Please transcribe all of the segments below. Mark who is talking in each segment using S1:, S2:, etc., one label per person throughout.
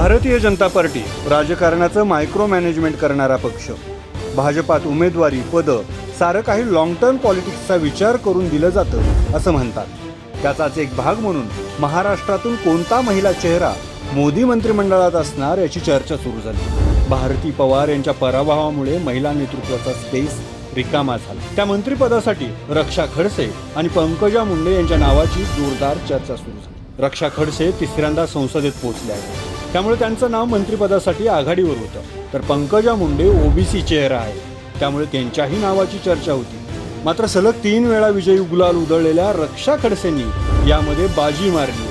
S1: भारतीय जनता पार्टी राजकारणाचं micro management करणारा पक्ष. भाजपात उमेदवारी पदं सारं काही लॉंग टर्म पॉलिटिक्सचा विचार करून दिलं जातं असं म्हणतात. त्याचाच एक भाग म्हणून महाराष्ट्रातून कोणता महिला चेहरा मोदी मंत्रिमंडळात असणार याची चर्चा सुरू झाली. भारती पवार यांच्या पराभवामुळे महिला नेतृत्वाचा स्पेस रिकामा झाला. त्या मंत्रिपदासाठी रक्षा खडसे आणि पंकजा मुंडे यांच्या नावाची जोरदार चर्चा सुरू झाली. रक्षा खडसे तिसऱ्यांदा संसदेत पोहोचल्या आहेत. त्यामुळे त्यांचं नाव मंत्रिपदासाठी आघाडीवर होतं. तर पंकजा मुंडे ओबीसी चेहरा आहे त्यामुळे त्यांच्याही नावाची चर्चा होती. मात्र सलग तीन वेळा विजयी गुलाल उधळलेल्या रक्षा खडसेंनी यामध्ये बाजी मारली.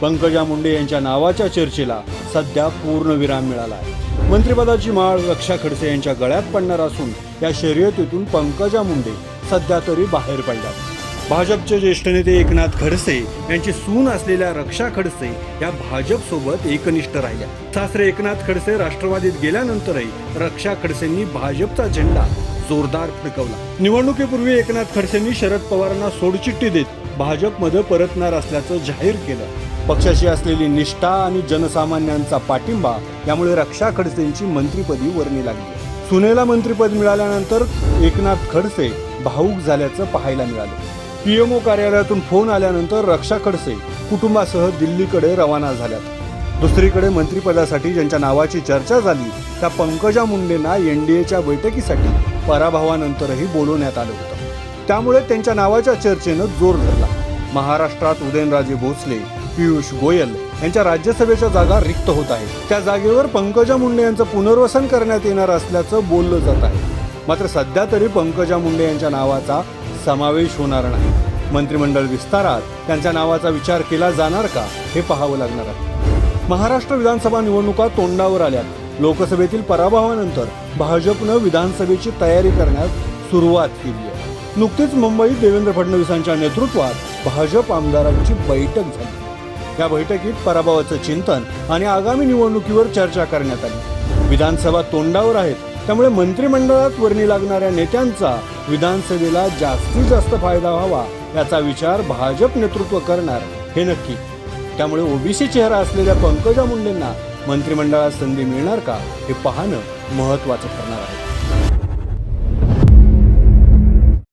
S1: पंकजा मुंडे यांच्या नावाच्या चर्चेला सध्या पूर्ण विराम मिळाला आहे. मंत्रिपदाची माळ रक्षा खडसे यांच्या गळ्यात पडणार असून या शर्यतीतून पंकजा मुंडे सध्या तरी बाहेर पडल्यात. भाजपचे ज्येष्ठ नेते एकनाथ खडसे यांची सून असलेल्या रक्षा खडसे या भाजपसोबत एकनिष्ठ राहिल्या. सासरे एकनाथ खडसे राष्ट्रवादीत गेल्यानंतरही रक्षा खडसेंनी भाजपचा झेंडा जोरदार फडकवला. निवडणुकीपूर्वी एकनाथ खडसेंनी शरद पवारांना सोडचिठ्ठी देत भाजपमध्ये परतणार असल्याचं जाहीर केलं. पक्षाशी असलेली निष्ठा आणि जनसामान्यांचा पाठिंबा यामुळे रक्षा खडसेंची मंत्रीपदी वर्णी लागली. सुनेला मंत्रीपद मिळाल्यानंतर एकनाथ खडसे भाऊक झाल्याचं पाहायला मिळालं. पीएमओ कार्यालयातून फोन आल्यानंतर रक्षा खडसे कुटुंबासह दिल्लीकडे रवाना झाल्यात. दुसरीकडे मंत्रिपदासाठी ज्यांच्या नावाची चर्चा झाली त्या पंकजा मुंडेंना एनडीएच्या बैठकीसाठी पराभवानंतरही बोलवण्यात आलं होतं. त्यामुळे त्यांच्या नावाच्या चर्चेनं जोर धरला. महाराष्ट्रात उदयनराजे भोसले पियुष गोयल यांच्या राज्यसभेच्या जागा रिक्त होत आहेत. त्या जागेवर पंकजा मुंडे यांचं पुनर्वसन करण्यात येणार असल्याचं बोललं जात आहे. मात्र सध्या तरी पंकजा मुंडे यांच्या नावाचा समावेश होणार नाही. मंत्रिमंडळ विस्तारात त्यांच्या नावाचा विचार केला जाणार का हे पाहावं लागणार आहे. महाराष्ट्र विधानसभा निवडणुका तोंडावर आल्या लोकसभेतील पराभवानंतर भाजपनं विधानसभेची तयारी करण्यास सुरुवात केली आहे. नुकतीच मुंबईत देवेंद्र फडणवीसांच्या नेतृत्वात भाजप आमदारांची बैठक झाली. या बैठकीत पराभवाचं चिंतन आणि आगामी निवडणुकीवर चर्चा करण्यात आली. विधानसभा तोंडावर आहेत त्यामुळे मंत्रिमंडळात वर्णी लागणाऱ्या नेत्यांचा विधानसभेला जास्तीत जास्त फायदा व्हावा याचा विचार भाजप नेतृत्व करणार हे नक्की. त्यामुळे ओबीसी चेहरा असलेल्या पंकजा मुंडेंना मंत्रिमंडळात संधी मिळणार का हे पाहणं महत्वाचं ठरणार आहे.